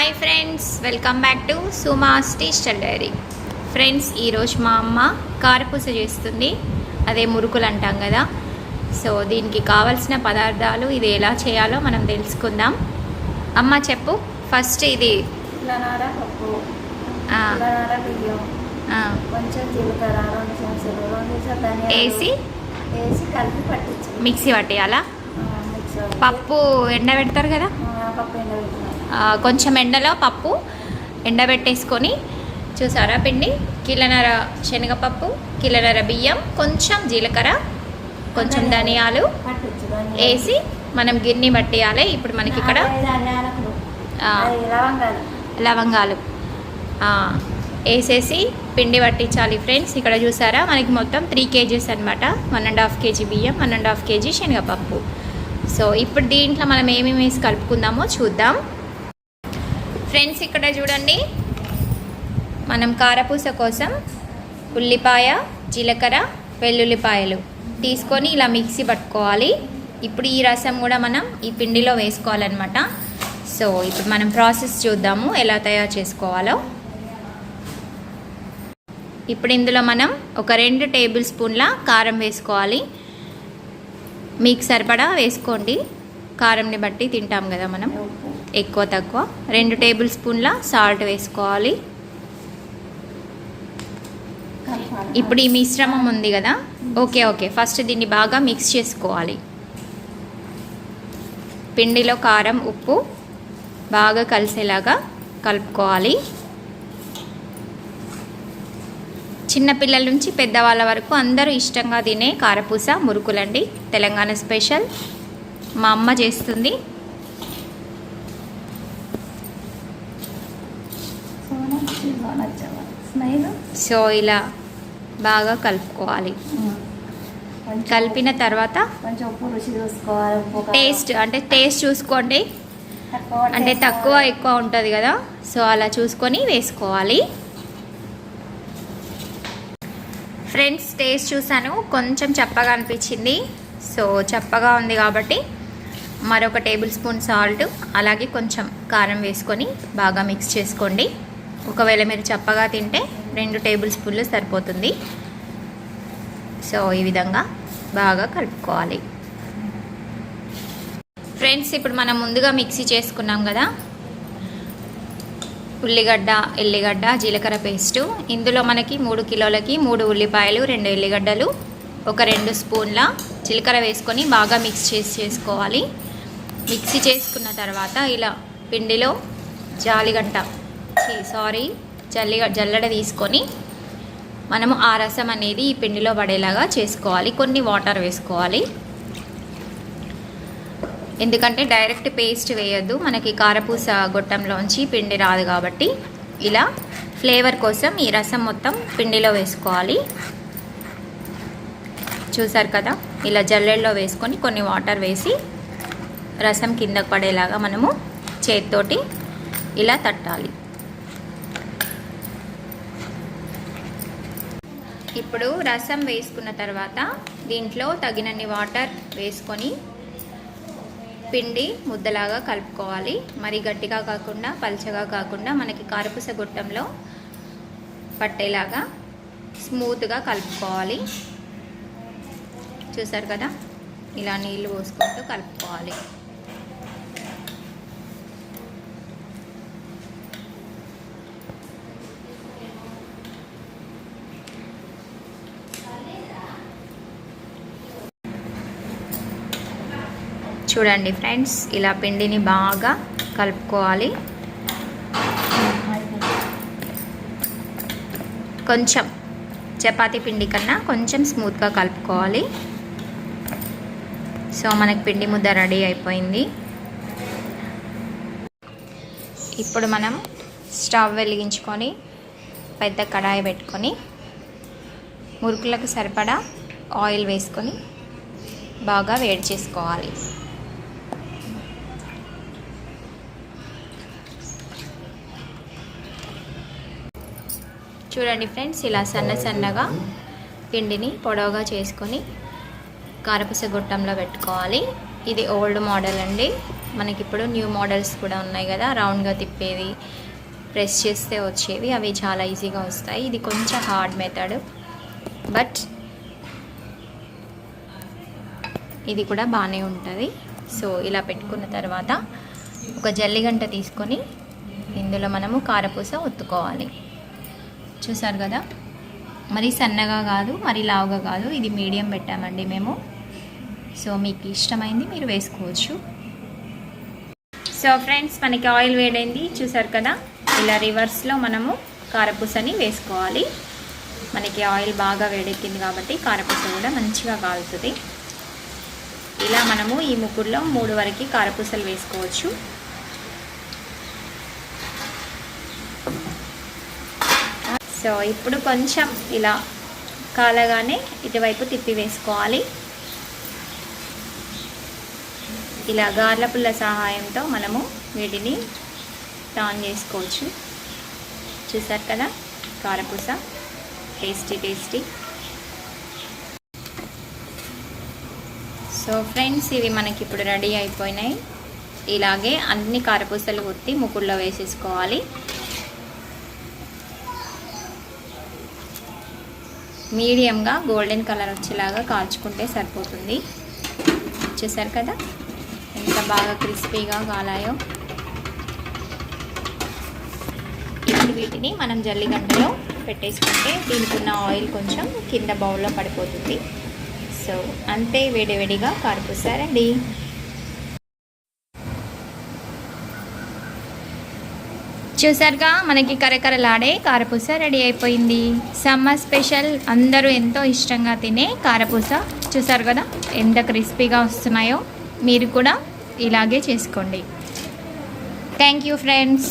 Hi friends welcome back to Suma's tasty diary friends ఈరోజు మా అమ్మ కారపూస చేస్తుంది. అదే మురుకులు అంటాం కదా. సో దీనికి కావలసిన పదార్థాలు ఇది ఎలా చేయాలో మనం తెలుసుకుందాం. అమ్మ చెప్పు ఫస్ట్ ఇది వేసి మిక్సీ పట్టేయాలా? పప్పు ఎండబెడతారు కదా? పప్పు కొంచెం ఎండలో పప్పు ఎండబెట్టేసుకొని చూసారా పిండి? కిలనర శనగపప్పు కిలనర బియ్యం కొంచెం జీలకర్ర కొంచెం ధనియాలు వేసి మనం గిన్నె పట్టేయాలి. ఇప్పుడు మనకి ఇక్కడ లవంగాలు. వేసేసి పిండి పట్టించాలి ఫ్రెండ్స్. ఇక్కడ చూసారా? మనకి మొత్తం త్రీ కేజీస్ అనమాట వన్ అండ్ హాఫ్ కేజీ బియ్యం వన్ అండ్ హాఫ్ కేజీ శనగపప్పు. సో ఇప్పుడు దీంట్లో మనం ఏమేమి వేసి కలుపుకుందామో చూద్దాం. ఫ్రెండ్స్ ఇక్కడ చూడండి. మనం కారపూస కోసం ఉల్లిపాయ జీలకర్ర వెల్లుల్లిపాయలు తీసుకొని ఇలా మిక్సీ పట్టుకోవాలి. ఇప్పుడు ఈ రసం కూడా మనం ఈ పిండిలో వేసుకోవాలన్నమాట. సో ఇప్పుడు మనం ప్రాసెస్ చూద్దాము ఎలా తయారు చేసుకోవాలో. ఇప్పుడు ఇందులో మనం ఒక రెండు టేబుల్ స్పూన్ల కారం వేసుకోవాలి. మీకు సరిపడా వేసుకోండి. కారంని బట్టి తింటాం కదా మనం. ఎక్కువ తక్కువ. రెండు టేబుల్ స్పూన్ల సాల్ట్ వేసుకోవాలి. ఇప్పుడు ఈ మిశ్రమం ఉంది కదా? Okay okay. ఫస్ట్ దీన్ని బాగా మిక్స్ చేసుకోవాలి. పిండిలో కారం ఉప్పు బాగా కలిసేలాగా కలుపుకోవాలి. చిన్నపిల్లల నుంచి పెద్దవాళ్ళ వరకు అందరూ ఇష్టంగా తినే కారపూస మురుకులండి. తెలంగాణ స్పెషల్. మా అమ్మ చేస్తుంది. స్మైల్ సో ఇలా బాగా కలుపుకోవాలి. కలిపిన తర్వాత కొంచెం ఉప్పు రుచి చూసుకోవాలి ఉప్పు కారం. టేస్ట్ అంటే టేస్ట్ చూసుకోండి. అంటే తక్కువ. ఎక్కువ ఉంటుంది కదా. సో అలా చూసుకొని వేసుకోవాలి. ఫ్రెండ్స్ టేస్ట్ చూసాను కొంచెం చప్పగా అనిపించింది. సో చప్పగా ఉంది కాబట్టి మరొక టేబుల్ స్పూన్ సాల్ట్ అలాగే కొంచెం కారం వేసుకొని బాగా మిక్స్ చేసుకోండి. ఒకవేళ మీరు చప్పగా తింటే రెండు టేబుల్ స్పూన్లు సరిపోతుంది. సో ఈ విధంగా బాగా కలుపుకోవాలి. ఫ్రెండ్స్ ఇప్పుడు మనం ముందుగా మిక్సీ చేసుకున్నాం కదా? ఉల్లిగడ్డ ఎల్లిగడ్డ జీలకర్ర పేస్టు. ఇందులో మనకి మూడు కిలోలకి మూడు ఉల్లిపాయలు రెండు ఎల్లిగడ్డలు ఒక రెండు స్పూన్ల జీలకర్ర వేసుకొని బాగా మిక్స్ చేసి చేసుకోవాలి. మిక్సీ చేసుకున్న తర్వాత ఇలా పిండిలో జాలిగంట సారీ జల్లి జల్లడ తీసుకొని మనము ఆ రసం అనేది ఈ పిండిలో పడేలాగా చేసుకోవాలి. కొన్ని వాటర్ వేసుకోవాలి. ఎందుకంటే డైరెక్ట్ పేస్ట్ వేయద్దు. మనకి కారపూస గొట్టంలోంచి పిండి రాదు కాబట్టి ఇలా ఫ్లేవర్ కోసం ఈ రసం మొత్తం పిండిలో వేసుకోవాలి. చూసారు కదా? ఇలా జల్లెల్లో వేసుకొని కొన్ని వాటర్ వేసి రసం కిందకు పడేలాగా మనము చేతితోటి ఇలా తట్టాలి. ఇప్పుడు రసం వేసుకున్న తర్వాత దీంట్లో తగినన్ని వాటర్ వేసుకొని పిండి ముద్దలాగా కలుపుకోవాలి. మరి గట్టిగా కాకుండా పల్చగా కాకుండా మనకి కారపుస గుట్టంలో పట్టేలాగా స్మూత్గా కలుపుకోవాలి. చూసారు కదా? ఇలా నీళ్ళు పోసుకుంటూ కలుపుకోవాలి. చూడండి ఫ్రెండ్స్ ఇలా పిండిని బాగా కలుపుకోవాలి. కొంచెం చపాతి పిండి కన్నా కొంచెం స్మూత్గా కలుపుకోవాలి. సో మనకి పిండి ముద్ద రెడీ అయిపోయింది. ఇప్పుడు మనం స్టవ్ వెలిగించుకొని పెద్ద కడాయి పెట్టుకొని మురుకులకు సరిపడా ఆయిల్ వేసుకొని బాగా వేడి చేసుకోవాలి. చూడండి ఫ్రెండ్స్ ఇలా సన్న సన్నగా పిండిని పొడవుగా చేసుకొని కారపూస గొట్టంలో పెట్టుకోవాలి. ఇది ఓల్డ్ మోడల్ అండి. మనకి ఇప్పుడు న్యూ మోడల్స్ కూడా ఉన్నాయి కదా రౌండ్గా తిప్పేవి ప్రెస్ చేస్తే వచ్చేవి అవి చాలా ఈజీగా వస్తాయి. ఇది కొంచెం హార్డ్ మెథడ్ బట్ ఇది కూడా బాగానే ఉంటుంది. సో ఇలా పెట్టుకున్న తర్వాత ఒక జల్లిగంట తీసుకొని ఇందులో మనము కారపూస ఒత్తుకోవాలి. చూసారు కదా? మరి సన్నగా కాదు మరి లావుగా కాదు ఇది మీడియం పెట్టామండి మేము. సో మీకు ఇష్టమైంది మీరు వేసుకోవచ్చు. సో ఫ్రెండ్స్ మనకి ఆయిల్ వేడైంది చూసారు కదా? ఇలా రివర్స్లో మనము కారపూసని వేసుకోవాలి. మనకి ఆయిల్ బాగా వేడెక్కింది కాబట్టి కారపూస కూడా మంచిగా కాలుతుంది. ఇలా మనము ఈ ముగ్గురులో మూడు వరకు కారపూసలు వేసుకోవచ్చు. సో ఇప్పుడు కొంచెం ఇలా కాలగానే ఇటువైపు తిప్పి వేసుకోవాలి. ఇలా గార్ల పుల్ల సహాయంతో మనము వీటిని టాన్ చేసుకోవచ్చు. చూసారు కదా? కారపూస. Tasty tasty. సో ఫ్రెండ్స్ ఇవి మనకి ఇప్పుడు రెడీ అయిపోయినాయి. ఇలాగే అన్ని కారపూసలు కొట్టి ముకుల్లో వేసేసుకోవాలి. మీడియంగా గోల్డెన్ కలర్ వచ్చేలాగా కాల్చుకుంటే సరిపోతుంది. చూసారు కదా? ఎంత బాగా క్రిస్పీగా కాలాయో. ఇప్పుడు వీటిని మనం జల్లిగంటలో పెట్టేసుకుంటే దీనికి ఉన్న ఆయిల్ కొంచెం కింద బౌల్లో పడిపోతుంది. సో అంతే వేడివేడిగా కారపూసారండి. చూసారుగా మనకి కరకరలాడే కారపూస రెడీ అయిపోయింది. సమ్మర్ స్పెషల్ అందరూ ఎంతో ఇష్టంగా తినే కారపూస. చూసారు కదా ఎంత క్రిస్పీగా వస్తున్నాయో. మీరు కూడా ఇలాగే చేసుకోండి. Thank you friends.